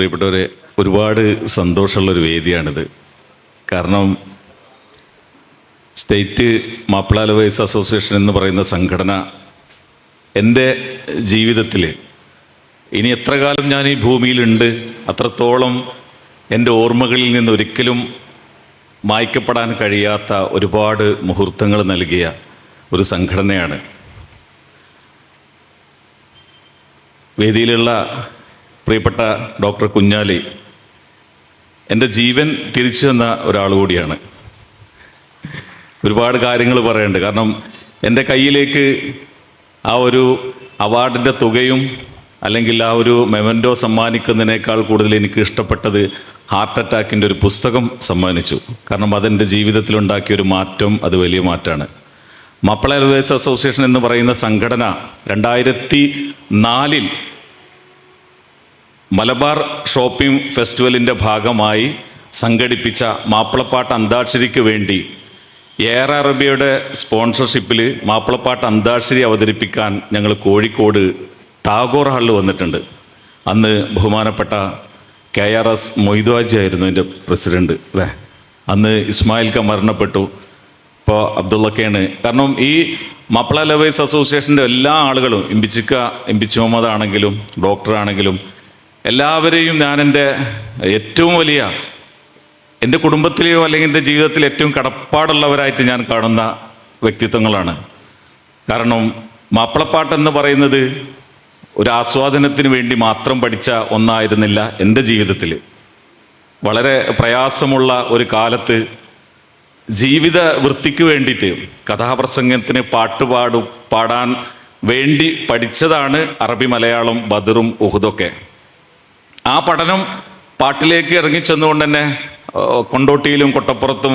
പ്രിയപ്പെട്ടവരെ ഒരുപാട് സന്തോഷമുള്ളൊരു വേദിയാണിത്. കാരണം സ്റ്റേറ്റ് മാപ്പിള ലവേഴ്സ് അസോസിയേഷൻ എന്ന് പറയുന്ന സംഘടന എന്റെ ജീവിതത്തിൽ ഇനി എത്ര കാലം ഞാൻ ഈ ഭൂമിയിലുണ്ട് അത്രത്തോളം എന്റെ ഓർമ്മകളിൽ നിന്ന് ഒരിക്കലും മായ്ക്കപ്പെടാൻ കഴിയാത്ത ഒരുപാട് മുഹൂർത്തങ്ങൾ നൽകിയ ഒരു സംഘടനയാണ്. വേദിയിലുള്ള പ്രിയപ്പെട്ട ഡോക്ടർ കുഞ്ഞാലി എന്റെ ജീവൻ തിരിച്ചു തന്ന ഒരാൾ കൂടിയാണ്. ഒരുപാട് കാര്യങ്ങൾ പറയുന്നുണ്ട് കാരണം എന്റെ കയ്യിലേക്ക് ആ ഒരു അവാർഡിന്റെ തുകയും അല്ലെങ്കിൽ ആ ഒരു മെമന്റോ സമ്മാനിക്കുന്നതിനേക്കാൾ കൂടുതൽ എനിക്ക് ഇഷ്ടപ്പെട്ടത് ഹാർട്ട് അറ്റാക്കിന്റെ ഒരു പുസ്തകം സമ്മാനിച്ചു. കാരണം അതെന്റെ ജീവിതത്തിൽ ഉണ്ടാക്കിയ ഒരു മാറ്റം അത് വലിയ മാറ്റമാണ്. മപ്പള എയർവേസ് അസോസിയേഷൻ എന്ന് പറയുന്ന സംഘടന രണ്ടായിരത്തി നാലിൽ മലബാർ ഷോപ്പിംഗ് ഫെസ്റ്റിവലിന്റെ ഭാഗമായി സംഘടിപ്പിച്ച മാപ്പിളപ്പാട്ട് അന്താക്ഷരിക്ക് വേണ്ടി എയർ അറബിയുടെ സ്പോൺസർഷിപ്പിൽ മാപ്പിളപ്പാട്ട് അന്താക്ഷരി അവതരിപ്പിക്കാൻ ഞങ്ങൾ കോഴിക്കോട് ടാഗോർ ഹാളിൽ വന്നിട്ടുണ്ട്. അന്ന് ബഹുമാനപ്പെട്ട കെ ആർ എസ് മൊയ്തുവാജി ആയിരുന്നു എന്റെ പ്രസിഡന്റ് അല്ലേ? അന്ന് ഇസ്മായിൽ ഖ മരണപ്പെട്ടു. ഇപ്പോൾ അബ്ദുള്ളക്കയാണ് കാരണം ഈ മാപ്പിള ലവേഴ്സ് അസോസിയേഷന്റെ എല്ലാ ആളുകളും ഇമ്പിച്ചിക്ക ഇമ്പിച്ചു മുഹമ്മദ് ആണെങ്കിലും ഡോക്ടറാണെങ്കിലും എല്ലാവരെയും ഞാൻ എന്റെ ഏറ്റവും വലിയ എന്റെ കുടുംബത്തിലെയോ അല്ലെങ്കിൽ എന്റെ ജീവിതത്തിൽ ഏറ്റവും കടപ്പാടുള്ളവരായിട്ട് ഞാൻ കാണുന്ന വ്യക്തിത്വങ്ങളാണ്. കാരണം മാപ്പിളപ്പാട്ട് എന്ന് പറയുന്നത് ഒരു ആസ്വാദനത്തിന് വേണ്ടി മാത്രം പഠിച്ച ഒന്നായിരുന്നില്ല എന്റെ ജീവിതത്തിൽ. വളരെ പ്രയാസമുള്ള ഒരു കാലത്ത് ജീവിത വൃത്തിക്ക് വേണ്ടിയിട്ട് കഥാപ്രസംഗത്തിന് പാട്ടുപാടും പാടാൻ വേണ്ടി പഠിച്ചതാണ് അറബി മലയാളം ബദറും ഉഹുദൊക്കെ. ആ പഠനം പാട്ടിലേക്ക് ഇറങ്ങിച്ചെന്നുകൊണ്ട് തന്നെ കൊണ്ടോട്ടിയിലും കൊട്ടപ്പുറത്തും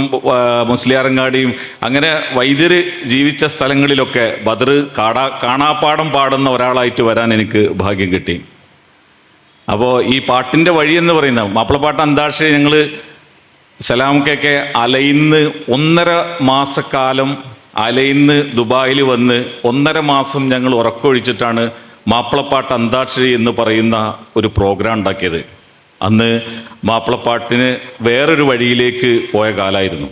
മുസ്ലിയാറങ്ങാടിയും അങ്ങനെ വൈദ്യര് ജീവിച്ച സ്ഥലങ്ങളിലൊക്കെ ബദർ കാടാ കാണാപ്പാടം പാടുന്ന ഒരാളായിട്ട് വരാൻ എനിക്ക് ഭാഗ്യം കിട്ടി. അപ്പോൾ ഈ പാട്ടിന്റെ വഴി എന്ന് പറയുന്ന മാപ്പിളപ്പാട്ട് അന്താക്ഷരി ഞങ്ങൾ സലാമുക്കൊക്കെ അലയിന്ന് ഒന്നര മാസക്കാലം അലയിന്ന് ദുബായിൽ വന്ന് ഒന്നര മാസം ഞങ്ങൾ ഉറക്കമൊഴിച്ചിട്ടാണ് മാപ്പിളപ്പാട്ട് അന്താക്ഷരി എന്ന് പറയുന്ന ഒരു പ്രോഗ്രാം ഉണ്ടാക്കിയത്. അന്ന് മാപ്പിളപ്പാട്ടിന് വേറൊരു വഴിയിലേക്ക് പോയ കാലമായിരുന്നു.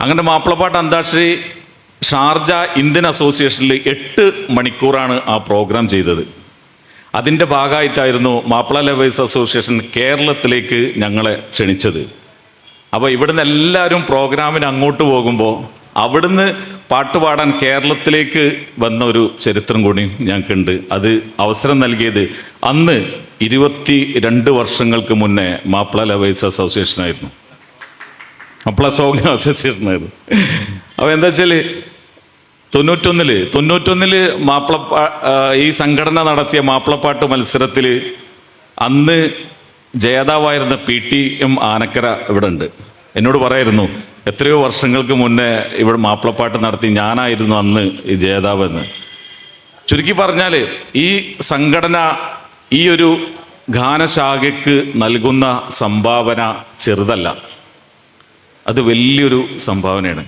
അങ്ങനെ മാപ്പിളപ്പാട്ട് അന്താക്ഷരി ഷാർജ ഇന്ത്യൻ അസോസിയേഷനിൽ എട്ട് മണിക്കൂറാണ് ആ പ്രോഗ്രാം ചെയ്തത്. അതിന്റെ ഭാഗമായിട്ടായിരുന്നു മാപ്പിള ലവേഴ്സ് അസോസിയേഷൻ കേരളത്തിലേക്ക് ഞങ്ങളെ ക്ഷണിച്ചത്. അപ്പോൾ ഇവിടുന്ന് എല്ലാവരും പ്രോഗ്രാമിന് അങ്ങോട്ട് പോകുമ്പോൾ അവിടുന്ന് പാട്ട് പാടാൻ കേരളത്തിലേക്ക് വന്ന ഒരു ചരിത്രം കൂടി ഞങ്ങൾക്കുണ്ട്. അത് അവസരം നൽകിയത് അന്ന് ഇരുപത്തി രണ്ട് വർഷങ്ങൾക്ക് മുന്നേ മാപ്പിള ലവേഴ്സ് അസോസിയേഷൻ ആയിരുന്നു. മാപ്പിള സോങ് അസോസിയേഷൻ ആയിരുന്നു. അപ്പോൾ എന്താ വെച്ചാൽ തൊണ്ണൂറ്റൊന്നിൽ തൊണ്ണൂറ്റൊന്നിൽ മാപ്പിള ഈ സംഘടന നടത്തിയ മാപ്പിളപ്പാട്ട് മത്സരത്തിൽ അന്ന് ജേതാവായിരുന്ന പി ടി എം ആനക്കര ഇവിടെ ഉണ്ട് എന്നോട് പറയായിരുന്നു എത്രയോ വർഷങ്ങൾക്ക് മുന്നേ ഇവിടെ മാപ്പിളപ്പാട്ട് നടത്തി ഞാനായിരുന്നു അന്ന് ഈ ജേതാവെന്ന് ചുരുക്കി പറഞ്ഞാൽ ഈ സംഘടന ഈ ഒരു ഗാനശാഖയ്ക്ക് നൽകുന്ന സംഭാവന ചെറുതല്ല. അത് വലിയൊരു സംഭാവനയാണ്.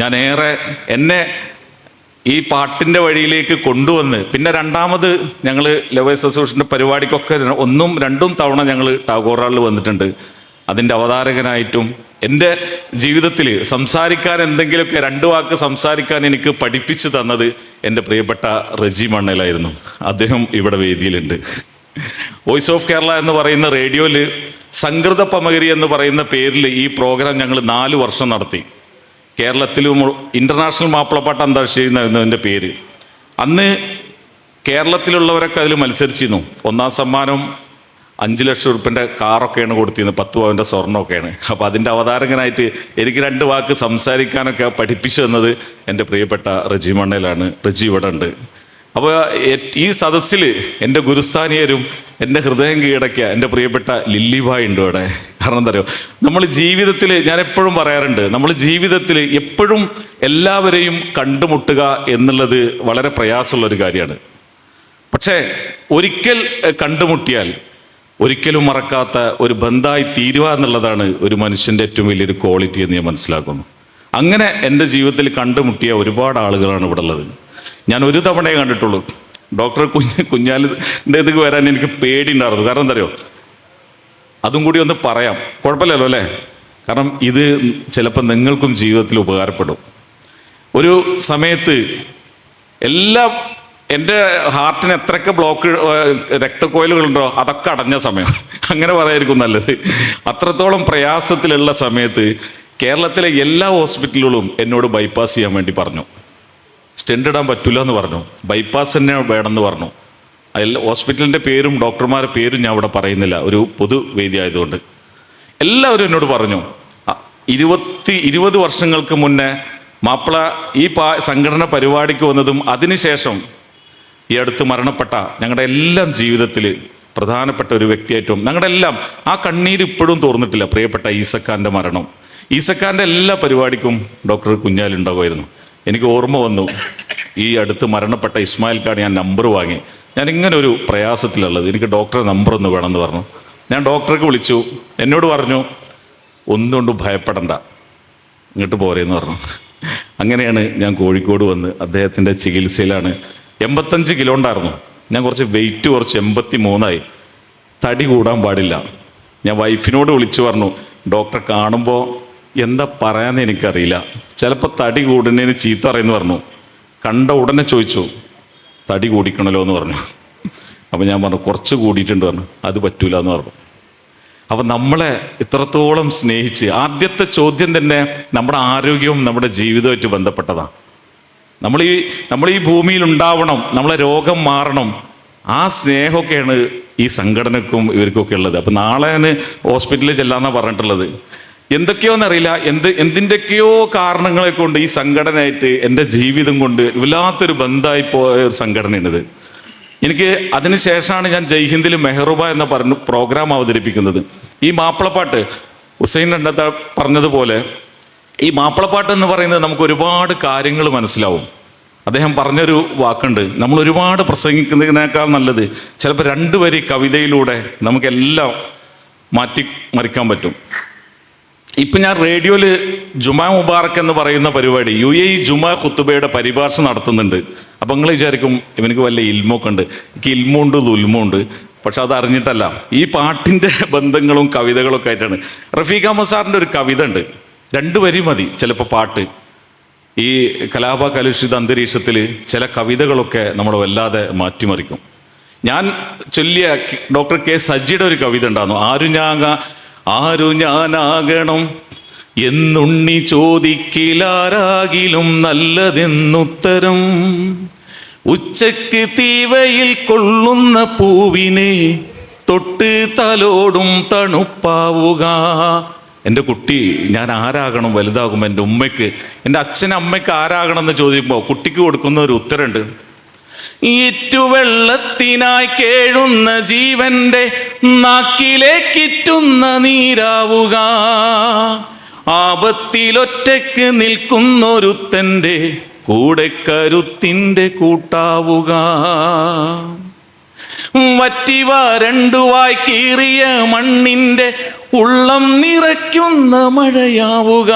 ഞാൻ ഏറെ എന്നെ ഈ പാട്ടിന്റെ വഴിയിലേക്ക് കൊണ്ടുവന്ന് പിന്നെ രണ്ടാമത് ഞങ്ങൾ ലവേഴ്സ് അസോസിയേഷന്റെ പരിപാടിക്കൊക്കെ ഒന്നും രണ്ടും തവണ ഞങ്ങൾ ടാഗോറാളിൽ വന്നിട്ടുണ്ട്. അതിന്റെ അവതാരകനായിട്ടും എന്റെ ജീവിതത്തിൽ സംസാരിക്കാൻ എന്തെങ്കിലുമൊക്കെ രണ്ട് വാക്ക് സംസാരിക്കാൻ എനിക്ക് പഠിപ്പിച്ചു തന്നത് എന്റെ പ്രിയപ്പെട്ട റജി മണ്ണലായിരുന്നു. അദ്ദേഹം ഇവിടെ വേദിയിലുണ്ട്. വോയിസ് ഓഫ് കേരള എന്ന് പറയുന്ന റേഡിയോയിൽ സംഗൃത പമകരി എന്ന് പറയുന്ന പേരിൽ ഈ പ്രോഗ്രാം ഞങ്ങൾ നാല് വർഷം നടത്തി. കേരളത്തിലും ഇന്റർനാഷണൽ മാപ്പിളപ്പാട്ട് അന്താക്ഷരി എന്നായിരുന്നു എന്റെ പേര്. അന്ന് കേരളത്തിലുള്ളവരൊക്കെ അതിൽ മത്സരിച്ചിരുന്നു. ഒന്നാം സമ്മാനം അഞ്ച് ലക്ഷം ഉറുപ്പിന്റെ കാറൊക്കെയാണ് കൊടുത്തിരുന്നത് പത്ത് പവന്റെ സ്വർണമൊക്കെയാണ്. അപ്പോൾ അതിന്റെ അവതാരകനായിട്ട് എനിക്ക് രണ്ട് വാക്ക് സംസാരിക്കാനൊക്കെ പഠിപ്പിച്ചു തന്നത് എന്റെ പ്രിയപ്പെട്ട റജി മണ്ണയിലാണ് റജി ഇവിടെ ഉണ്ട്. അപ്പോൾ ഈ സദസ്സിൽ എന്റെ ഗുരുസ്ഥാനീയരും എന്റെ ഹൃദയം കീഴടക്കിയ എന്റെ പ്രിയപ്പെട്ട ലില്ലിബായ് ഉണ്ട് ഇവിടെ. കാരണം എന്താ നമ്മൾ ജീവിതത്തിൽ ഞാൻ എപ്പോഴും പറയാറുണ്ട് നമ്മൾ ജീവിതത്തിൽ എപ്പോഴും എല്ലാവരെയും കണ്ടുമുട്ടുക എന്നുള്ളത് വളരെ പ്രയാസമുള്ളൊരു കാര്യമാണ്. പക്ഷേ ഒരിക്കൽ കണ്ടുമുട്ടിയാൽ ഒരിക്കലും മറക്കാത്ത ഒരു ബന്ധമായി തീരുക എന്നുള്ളതാണ് ഒരു മനുഷ്യന്റെ ഏറ്റവും വലിയൊരു ക്വാളിറ്റി എന്ന് ഞാൻ മനസ്സിലാക്കുന്നു. അങ്ങനെ എന്റെ ജീവിതത്തിൽ കണ്ടുമുട്ടിയ ഒരുപാട് ആളുകളാണ് ഇവിടെ ഉള്ളത്. ഞാൻ ഒരു തവണയേ കണ്ടിട്ടുള്ളൂ. ഡോക്ടർ കുഞ്ഞ് കുഞ്ഞാലിന്റെ ഇതിക്ക് വരാൻ എനിക്ക് പേടി ഉണ്ടായിരുന്നു കാരണം എന്താ അറിയോ? അതും കൂടി ഒന്ന് പറയാം. കുഴപ്പമില്ലല്ലോ അല്ലേ? കാരണം ഇത് ചിലപ്പോൾ നിങ്ങൾക്കും ജീവിതത്തിൽ ഉപകാരപ്പെടും. ഒരു സമയത്ത് എല്ലാ എന്റെ ഹാർട്ടിന് എത്രയൊക്കെ ബ്ലോക്ക് രക്തക്കോയിലുകളുണ്ടോ അതൊക്കെ അടഞ്ഞ സമയം. അങ്ങനെ പറയായിരിക്കും നല്ലത്. അത്രത്തോളം പ്രയാസത്തിലുള്ള സമയത്ത് കേരളത്തിലെ എല്ലാ ഹോസ്പിറ്റലുകളും എന്നോട് ബൈപ്പാസ് ചെയ്യാൻ വേണ്ടി പറഞ്ഞു. സ്റ്റെൻഡ് ഇടാൻ പറ്റില്ല എന്ന് പറഞ്ഞു. ബൈപ്പാസ് തന്നെ വേണമെന്ന് പറഞ്ഞു. അതിൽ ഹോസ്പിറ്റലിന്റെ പേരും ഡോക്ടർമാരുടെ പേരും ഞാൻ ഇവിടെ പറയുന്നില്ല. ഒരു പൊതുവേദി ആയതുകൊണ്ട്. എല്ലാവരും എന്നോട് പറഞ്ഞു ഇരുപത്തി ഇരുപത് വർഷങ്ങൾക്ക് മുന്നേ മാപ്പിള ഈ പാ സംഘടന പരിപാടിക്ക് വന്നതും അതിനുശേഷം ഈ അടുത്ത് മരണപ്പെട്ട ഞങ്ങളുടെ എല്ലാം ജീവിതത്തിൽ പ്രധാനപ്പെട്ട ഒരു വ്യക്തിയായിട്ടും ഞങ്ങളുടെ എല്ലാം ആ കണ്ണീര് ഇപ്പോഴും തോർന്നിട്ടില്ല പ്രിയപ്പെട്ട ഈസക്കാന്റെ മരണം. ഈസക്കാന്റെ എല്ലാ പരിപാടിക്കും ഡോക്ടർ കുഞ്ഞാലുണ്ടാകുമായിരുന്നു എനിക്ക് ഓർമ്മ വന്നു. ഈ അടുത്ത് മരണപ്പെട്ട ഇസ്മായിൽ ഖാൻ ഞാൻ നമ്പർ വാങ്ങി. ഞാൻ ഇങ്ങനെ ഒരു പ്രയാസത്തിലുള്ളത്. എനിക്ക് ഡോക്ടറെ നമ്പർ ഒന്ന് വേണമെന്ന് പറഞ്ഞു. ഞാൻ ഡോക്ടർക്ക് വിളിച്ചു. എന്നോട് പറഞ്ഞു ഒന്നുകൊണ്ടും ഭയപ്പെടണ്ട. ഇങ്ങോട്ട് പോരേന്ന് പറഞ്ഞു. അങ്ങനെയാണ് ഞാൻ കോഴിക്കോട് വന്ന് അദ്ദേഹത്തിന്റെ ചികിത്സയിലാണ് എൺപത്തഞ്ച് കിലോ ഉണ്ടായിരുന്നു. ഞാൻ കുറച്ച് വെയിറ്റ് കുറച്ച് എൺപത്തി മൂന്നായി തടി കൂടാൻ പാടില്ല. ഞാൻ വൈഫിനോട് വിളിച്ചു പറഞ്ഞു ഡോക്ടറെ കാണുമ്പോൾ എന്താ പറയാന്ന് എനിക്കറിയില്ല. ചിലപ്പോൾ തടി കൂടുന്നതിന് ചീത്ത പറയുന്നു പറഞ്ഞു. കണ്ട ഉടനെ ചോദിച്ചു തടി കൂടിക്കണല്ലോ എന്ന് പറഞ്ഞു. അപ്പം ഞാൻ പറഞ്ഞു കുറച്ച് കൂടിയിട്ടുണ്ട് പറഞ്ഞു. അത് പറ്റൂല എന്ന് പറഞ്ഞു. അപ്പം നമ്മളെ ഇത്രത്തോളം സ്നേഹിച്ച് ആദ്യത്തെ ചോദ്യം തന്നെ നമ്മുടെ ആരോഗ്യവും നമ്മുടെ ജീവിതവുമായിട്ട് ബന്ധപ്പെട്ടതാണ് നമ്മൾ ഈ നമ്മൾ ഈ ഭൂമിയിൽ ഉണ്ടാവണം നമ്മളെ രോഗം മാറണം. ആ സ്നേഹമൊക്കെയാണ് ഈ സംഘടനക്കും ഇവർക്കൊക്കെ ഉള്ളത്. അപ്പം നാളെ ഹോസ്പിറ്റലിൽ ചെല്ലാന്നാണ് പറഞ്ഞിട്ടുള്ളത്. എന്തൊക്കെയോന്നറിയില്ല. എന്ത് എന്തിന്റെയൊക്കെയോ കാരണങ്ങളെ കൊണ്ട് ഈ സംഘടനയായിട്ട് എന്റെ ജീവിതം കൊണ്ട് വല്ലാത്തൊരു ബന്ധമായി പോയ ഒരു സംഘടനയാണിത്. എനിക്ക് അതിനുശേഷമാണ് ഞാൻ ജയ്ഹിന്ദിൽ മെഹ്റൂബ എന്ന പറഞ്ഞു പ്രോഗ്രാം അവതരിപ്പിക്കുന്നത്. ഈ മാപ്പിളപ്പാട്ട് ഹുസൈൻ രണ്ടത്ത പറഞ്ഞതുപോലെ ഈ മാപ്പിളപ്പാട്ട് എന്ന് പറയുന്നത് നമുക്ക് ഒരുപാട് കാര്യങ്ങൾ മനസ്സിലാവും. അദ്ദേഹം പറഞ്ഞൊരു വാക്കുണ്ട്. നമ്മൾ ഒരുപാട് പ്രസംഗിക്കുന്നതിനേക്കാൾ നല്ലത് ചിലപ്പോൾ രണ്ട് വരി കവിതയിലൂടെ നമുക്കെല്ലാം മാറ്റി മറിക്കാൻ പറ്റും. ഇപ്പൊ ഞാൻ റേഡിയോയിൽ ജുമാ മുബാറക് എന്ന് പറയുന്ന പരിപാടി യു എ ജുമാ കുത്തുബയുടെ പരിഭാഷ നടത്തുന്നുണ്ട്. അപ്പൊ നിങ്ങൾ വിചാരിക്കും ഇവനക്ക് വല്ല ഇൽമൊക്കെ ഉണ്ട്. എനിക്ക് ഇൽമുണ്ട് ദുൽമുണ്ട്. പക്ഷെ അത് അറിഞ്ഞിട്ടല്ല. ഈ പാട്ടിന്റെ ബന്ധങ്ങളും കവിതകളും ഒക്കെ ആയിട്ടാണ്. റഫീഖ് അഹമ്മദ് സാറിന്റെ ഒരു കവിത ഉണ്ട്. രണ്ട് വരി മതി ചിലപ്പോൾ പാട്ട്. ഈ കലാപ കലുഷിത അന്തരീക്ഷത്തിൽ ചില കവിതകളൊക്കെ നമ്മൾ വല്ലാതെ മാറ്റിമറിക്കും. ഞാൻ ചൊല്ലിയ ഡോക്ടർ കെ സജിയുടെ ഒരു കവിത ഉണ്ടായിരുന്നു. ആരു ഞാൻ ആരു ഞാനാകണം എന്നുണ്ണി ചോദിക്കിലാരാകിലും നല്ലതെന്നുത്തരം. ഉച്ചയ്ക്ക് തീവയിൽ കൊള്ളുന്ന പൂവിനെ തൊട്ട് തലോടും തണുപ്പാവുക. എന്റെ കുട്ടി ഞാൻ ആരാകണം വലുതാകുമ്പോൾ എന്റെ ഉമ്മയ്ക്ക് എന്റെ അച്ഛനും അമ്മയ്ക്ക് ആരാകണം എന്ന് ചോദിക്കുമ്പോൾ കുട്ടിക്ക് കൊടുക്കുന്ന ഒരു ഉത്തരമുണ്ട്. ഈറ്റുവെള്ളത്തിനായി കേഴുന്ന ജീവന്റെ നാക്കിലേക്കിറ്റുന്ന നീരാവുക. ആപത്തിലൊറ്റയ്ക്ക് നിൽക്കുന്നൊരുത്തന്റെ കൂടെ കരുത്തിന്റെ കൂട്ടാവുക. വറ്റി വരണ്ടുവായി കീറിയ മണ്ണിന്റെ ഉള്ളം നിറയ്ക്കുന്ന മഴയാവുക.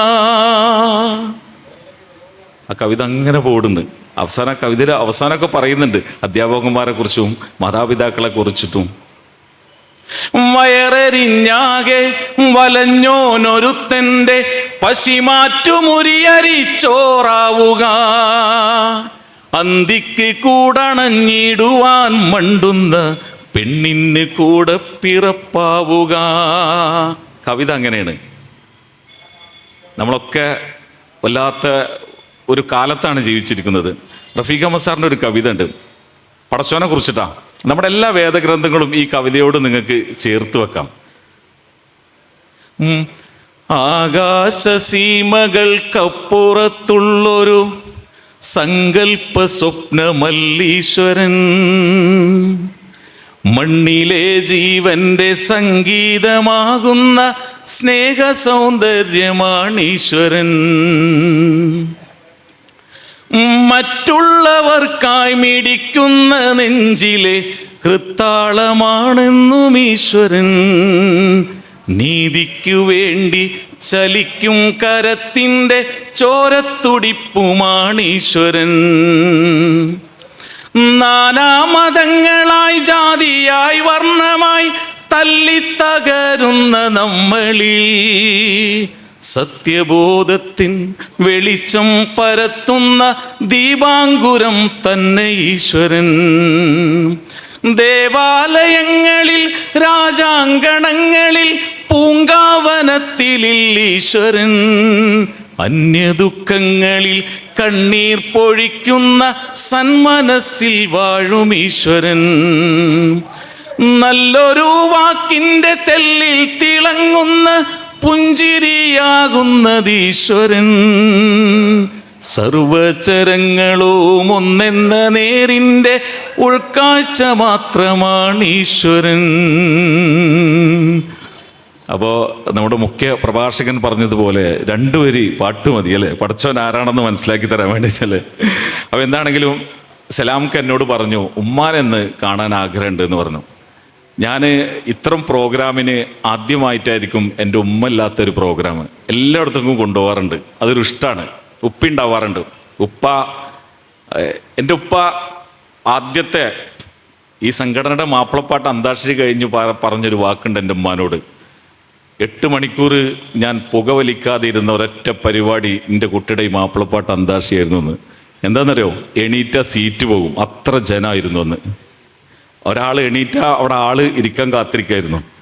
ആ കവിത അങ്ങനെ പോടുന്നു അവസാന കവിതയിൽ അവസാനമൊക്കെ പറയുന്നുണ്ട്. അധ്യാപകന്മാരെ കുറിച്ചും മാതാപിതാക്കളെ കുറിച്ചിട്ടും. വയറെരിഞ്ഞാകെ വലഞ്ഞോനൊരുത്തന്റെ പശിമാറ്റുമുരിയരിച്ചോറാവുക അന്തിക്ക് കൂടണഞ്ഞിടുവാൻ മണ്ടുന്ന പെണ്ണിന് കൂടെ പിറപ്പാവുക. കവിത അങ്ങനെയാണ്. നമ്മളൊക്കെ വല്ലാത്ത ഒരു കാലത്താണ് ജീവിച്ചിരിക്കുന്നത്. റഫീഖ് അഹമ്മദ് സാറിന്റെ ഒരു കവിത ഉണ്ട്. പടച്ചോനെ കുറിച്ചിട്ടാ. നമ്മുടെ എല്ലാ വേദഗ്രന്ഥങ്ങളും ഈ കവിതയോട് നിങ്ങൾക്ക് ചേർത്ത് വെക്കാം. ആകാശസീമകൾക്കപ്പുറത്തുള്ളൊരു സങ്കൽപ്പ സ്വപ്നമല്ലീശ്വരൻ മണ്ണിലെ ജീവന്റെ സംഗീതമാകുന്ന സ്നേഹ സൗന്ദര്യമാണീശ്വരൻ മറ്റുള്ളവർക്കായി മിടിക്കുന്ന നെഞ്ചിലെ ഹൃത്താളമാണെന്നും ഈശ്വരൻ നീതിക്കു വേണ്ടി ചലിക്കും കരത്തിന്റെ ചോരത്തുടിപ്പുമാണ് ഈശ്വരൻ നാനാമതങ്ങളായി ജാതിയായി വർണമായി തല്ലിത്തകരുന്ന നമ്മളിൽ സത്യബോധത്തിൻ വെളിച്ചം പരത്തുന്ന ദീപാങ്കുരം തന്നെ ഈശ്വരൻ. ദേവാലയങ്ങളിൽ രാജാങ്കണങ്ങളിൽ പൂങ്കാവനത്തിലിൽ ഈശ്വരൻ. അന്യദുഃഖങ്ങളിൽ കണ്ണീർ പൊഴിക്കുന്ന സന്മനസ്സിൽ വാഴും ഈശ്വരൻ. നല്ലൊരു വാക്കിന്റെ തെല്ലിൽ തിളങ്ങുന്ന പുഞ്ചിരിയാകുന്നതീശ്വരൻ സർവചരങ്ങളും ഒന്നെന്ന നേരിന്റെ ഉൾക്കാഴ്ച മാത്രമാണ് ഈശ്വരൻ. അപ്പോൾ നമ്മുടെ മുഖ്യ പ്രഭാഷകൻ പറഞ്ഞതുപോലെ രണ്ടുപേരി പാട്ട് മതി അല്ലേ? പഠിച്ചവൻ ആരാണെന്ന് മനസ്സിലാക്കി തരാൻ വേണ്ടി വേണ്ടിയിട്ടല്ലേ അപ്പോൾ എന്താണെങ്കിലും സലാംക്ക് എന്നോട് പറഞ്ഞു ഉമ്മാനെന്ന് കാണാൻ ആഗ്രഹമുണ്ട് എന്ന് പറഞ്ഞു. ഞാൻ ഇത്തരം പ്രോഗ്രാമിന് ആദ്യമായിട്ടായിരിക്കും എന്റെ ഉമ്മ ഇല്ലാത്തൊരു പ്രോഗ്രാം. എല്ലായിടത്തേക്കും കൊണ്ടുപോകാറുണ്ട്. അതൊരു ഇഷ്ടമാണ് ഉപ്പി ഉണ്ടാവാറുണ്ട്. ഉപ്പ എന്റെ ഉപ്പ ആദ്യത്തെ ഈ സംഘടനയുടെ മാപ്പിളപ്പാട്ട് അന്താക്ഷരി കഴിഞ്ഞ് പറഞ്ഞൊരു വാക്കുണ്ട് എന്റെ ഉമ്മാനോട്. എട്ട് മണിക്കൂർ ഞാൻ പുകവലിക്കാതെ ഇരുന്ന ഒരൊറ്റ പരിപാടി എന്റെ കുട്ടിയുടെ ഈ മാപ്പിളപ്പാട്ട് അന്താക്ഷിയായിരുന്നു എന്ന്. എന്താണെന്നറിയോ എണീറ്റ സീറ്റ് പോകും. അത്ര ജനമായിരുന്നു അന്ന്. ഒരാൾ എണീറ്റ അവിടെ ആൾ ഇരിക്കാൻ കാത്തിരിക്കായിരുന്നു.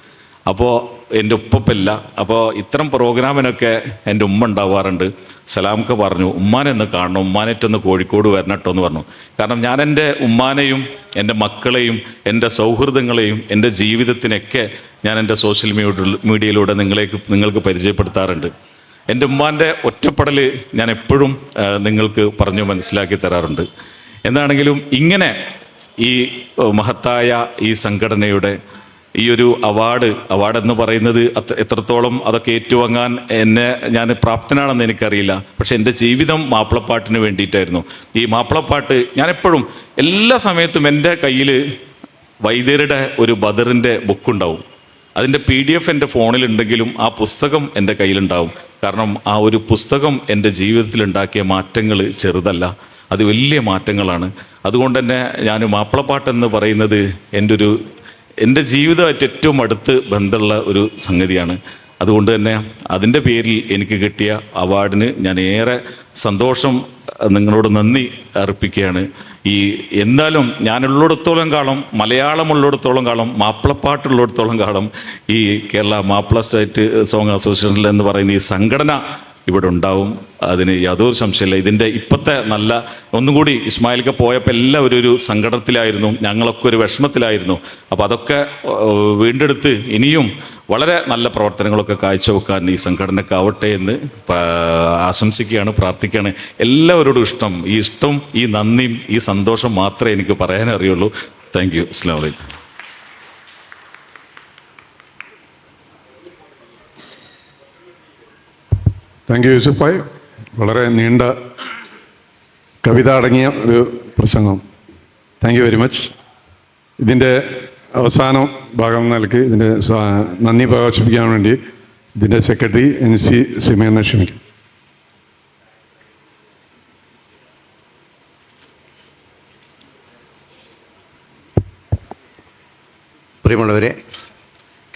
അപ്പോൾ എന്റെ ഉപ്പപ്പില്ല. അപ്പോൾ ഇത്തരം പ്രോഗ്രാമിനൊക്കെ എന്റെ ഉമ്മ ഉണ്ടാവാറുണ്ട്. സലാമൊക്കെ പറഞ്ഞു ഉമ്മാനെന്ന് കാണണം. ഉമ്മാനേറ്റൊന്ന് കോഴിക്കോട് വരണട്ടോ എന്ന് പറഞ്ഞു. കാരണം ഞാൻ എന്റെ ഉമ്മാനെയും എന്റെ മക്കളെയും എന്റെ സൗഹൃദങ്ങളെയും എന്റെ ജീവിതത്തിനൊക്കെ ഞാൻ എന്റെ സോഷ്യൽ മീഡിയ മീഡിയയിലൂടെ നിങ്ങളേക്ക് നിങ്ങൾക്ക് പരിചയപ്പെടുത്താറുണ്ട്. എന്റെ ഉമ്മാന്റെ ഒറ്റപ്പെടൽ ഞാൻ എപ്പോഴും നിങ്ങൾക്ക് പറഞ്ഞു മനസ്സിലാക്കി തരാറുണ്ട്. എന്താണെങ്കിലും ഇങ്ങനെ ഈ മഹത്തായ ഈ സംഘടനയുടെ ഈ ഒരു അവാർഡ് അവാർഡ് എന്ന് പറയുന്നത് എത്രത്തോളം അതൊക്കെ ഏറ്റുവാങ്ങാൻ എന്നെ ഞാൻ പ്രാപ്തനാണെന്ന് എനിക്കറിയില്ല. പക്ഷെ എന്റെ ജീവിതം മാപ്പിളപ്പാട്ടിന് വേണ്ടിയിട്ടായിരുന്നു. ഈ മാപ്പിളപ്പാട്ട് ഞാനെപ്പോഴും എല്ലാ സമയത്തും എന്റെ കയ്യിൽ വൈദ്യരുടെ ഒരു ബദറിന്റെ ബുക്കുണ്ടാവും അതിന്റെ പി ഡി എഫ് എന്റെ ഫോണിലുണ്ടെങ്കിലും ആ പുസ്തകം എന്റെ കയ്യിലുണ്ടാവും. കാരണം ആ ഒരു പുസ്തകം എന്റെ ജീവിതത്തിൽ ഉണ്ടാക്കിയ മാറ്റങ്ങൾ ചെറുതല്ല. അത് വലിയ മാറ്റങ്ങളാണ്. അതുകൊണ്ട് തന്നെ ഞാൻ മാപ്പിളപ്പാട്ടെന്ന് പറയുന്നത് എന്റെ ഒരു എന്റെ ജീവിതമായിട്ട് ഏറ്റവും അടുത്ത് ബന്ധമുള്ള ഒരു സംഗതിയാണ്. അതുകൊണ്ട് തന്നെ അതിന്റെ പേരിൽ എനിക്ക് കിട്ടിയ അവാർഡിന് ഞാൻ ഏറെ സന്തോഷം നിങ്ങളോട് നന്ദി അർപ്പിക്കുകയാണ്. ഈ എന്തായാലും ഞാനുള്ളിടത്തോളം കാലം മലയാളമുള്ളിടത്തോളം കാലം മാപ്പിളപ്പാട്ടുള്ളിടത്തോളം കാലം ഈ കേരള മാപ്പിള സ്റ്റേറ്റ് സോങ് അസോസിയേഷനിൽ എന്ന് പറയുന്ന ഈ സംഘടന ഇവിടെ ഉണ്ടാവും. അതിന് യാതൊരു സംശയമില്ല ഇതിന്റെ ഇപ്പോഴത്തെ നല്ല ഒന്നും കൂടി ഇസ്മായിലൊക്കെ പോയപ്പോൾ എല്ലാവരും ഒരു സങ്കടത്തിലായിരുന്നു. ഞങ്ങളൊക്കെ ഒരു വിഷമത്തിലായിരുന്നു. അപ്പോൾ അതൊക്കെ വീണ്ടെടുത്ത് ഇനിയും വളരെ നല്ല പ്രവർത്തനങ്ങളൊക്കെ കാഴ്ചവെക്കാൻ ഈ സംഘടനക്കാവട്ടെ എന്ന് പ- ആശംസിക്കുകയാണ് പ്രാർത്ഥിക്കുകയാണ്. എല്ലാവരോടും ഇഷ്ടം. ഈ ഇഷ്ടം ഈ നന്ദിയും ഈ സന്തോഷം മാത്രമേ എനിക്ക് പറയാനറിയുള്ളൂ. Thank you. അസ്ലാം വലൈക്കും താങ്ക് യു യൂസുഫ് ഭായ് വളരെ നീണ്ട കവിത അടങ്ങിയ ഒരു പ്രസംഗം. Thank you very much. ഇതിന്റെ അവസാന ഭാഗം നൽകി ഇതിന്റെ നന്ദി പ്രകാശിപ്പിക്കാൻ വേണ്ടി ഇതിന്റെ സെക്രട്ടറി എൻ സി സിമേനെ ക്ഷണിക്കും പ്രിയമുള്ളവരെ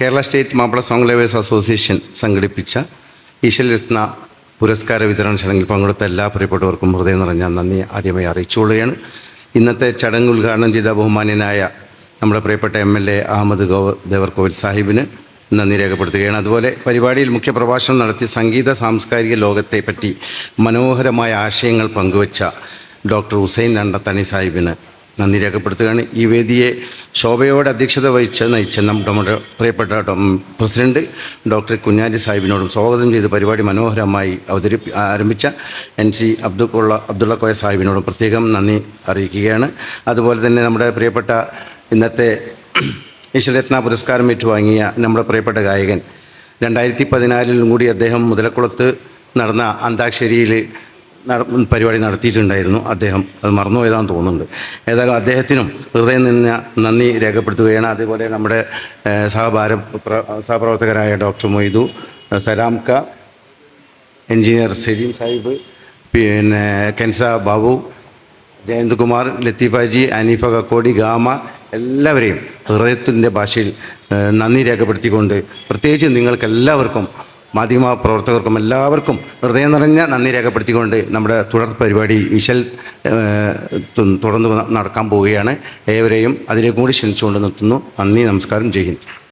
Kerala state Mappila song lovers association സംഘടിപ്പിച്ച ഈശ്വരരത്ന പുരസ്കാര വിതരണ ചടങ്ങിൽ പങ്കെടുത്ത എല്ലാ പ്രിയപ്പെട്ടവർക്കും ഹൃദയം നിറഞ്ഞ നന്ദി ആദ്യമായി അറിയിച്ചുകൊള്ളുകയാണ്. ഇന്നത്തെ ചടങ്ങ് ഉദ്ഘാടനം ചെയ്ത ബഹുമാന്യനായ നമ്മുടെ പ്രിയപ്പെട്ട എം എൽ എ അഹമ്മദ് ഗോ ദേവർകോവിൽ സാഹിബിന് നന്ദി രേഖപ്പെടുത്തുകയാണ്. അതുപോലെ പരിപാടിയിൽ മുഖ്യപ്രഭാഷണം നടത്തി സംഗീത സാംസ്കാരിക ലോകത്തെ പറ്റി മനോഹരമായ ആശയങ്ങൾ പങ്കുവച്ച ഡോക്ടർ ഹുസൈൻ രണ്ടത്തണി സാഹിബിന് നന്ദി രേഖപ്പെടുത്തുകയാണ്. ഈ വേദിയെ ശോഭയോടെ അധ്യക്ഷത വഹിച്ച നയിച്ച നമ്മുടെ പ്രിയപ്പെട്ട പ്രസിഡന്റ് ഡോക്ടർ കുഞ്ഞാലി സാഹിബിനോടും സ്വാഗതം ചെയ്ത് പരിപാടി മനോഹരമായി അവതരിപ്പി ആരംഭിച്ച എൻ സി അബ്ദുള്ള അബ്ദുള്ള കോയ സാഹിബിനോടും പ്രത്യേകം നന്ദി അറിയിക്കുകയാണ്. അതുപോലെ തന്നെ നമ്മുടെ പ്രിയപ്പെട്ട ഇന്നത്തെ ഈശ്വരത്ന പുരസ്കാരം ഏറ്റുവാങ്ങിയ നമ്മുടെ പ്രിയപ്പെട്ട ഗായകൻ. രണ്ടായിരത്തി പതിനാലിലും കൂടി അദ്ദേഹം മുതലക്കുളത്ത് നടന്ന അന്താക്ഷരിയിൽ പരിപാടി നടത്തിയിട്ടുണ്ടായിരുന്നു അദ്ദേഹം. അത് മറന്നുപോയതാണെന്ന് തോന്നുന്നുണ്ട്. ഏതായാലും അദ്ദേഹത്തിനും ഹൃദയം നിന്ന് നന്ദി രേഖപ്പെടുത്തുകയാണ്. അതേപോലെ നമ്മുടെ സഹഭാര സഹപ്രവർത്തകരായ ഡോക്ടർ മൊയ്തു സലാംക എൻജിനീയർ സലീം സാഹിബ് പിന്നെ കെൻസ ബാബു ജയന്ത് കുമാർ ലത്തീഫാജി അനീഫ കക്കോടി ഗാമ എല്ലാവരെയും ഹൃദയത്തിന്റെ ഭാഷയിൽ നന്ദി രേഖപ്പെടുത്തിക്കൊണ്ട് പ്രത്യേകിച്ച് നിങ്ങൾക്ക് എല്ലാവർക്കും മാധ്യമ പ്രവർത്തകർക്കും എല്ലാവർക്കും ഹൃദയം നിറഞ്ഞ നന്ദി രേഖപ്പെടുത്തിക്കൊണ്ട് നമ്മുടെ തുടർ പരിപാടി ഈശൽ തുടർന്ന് നടക്കാൻ പോവുകയാണ്. ഏവരെയും അതിലേക്കും കൂടി ക്ഷണിച്ചുകൊണ്ട് നിർത്തുന്നു. നന്ദി നമസ്കാരം. ജയ് ഹിന്ദ്.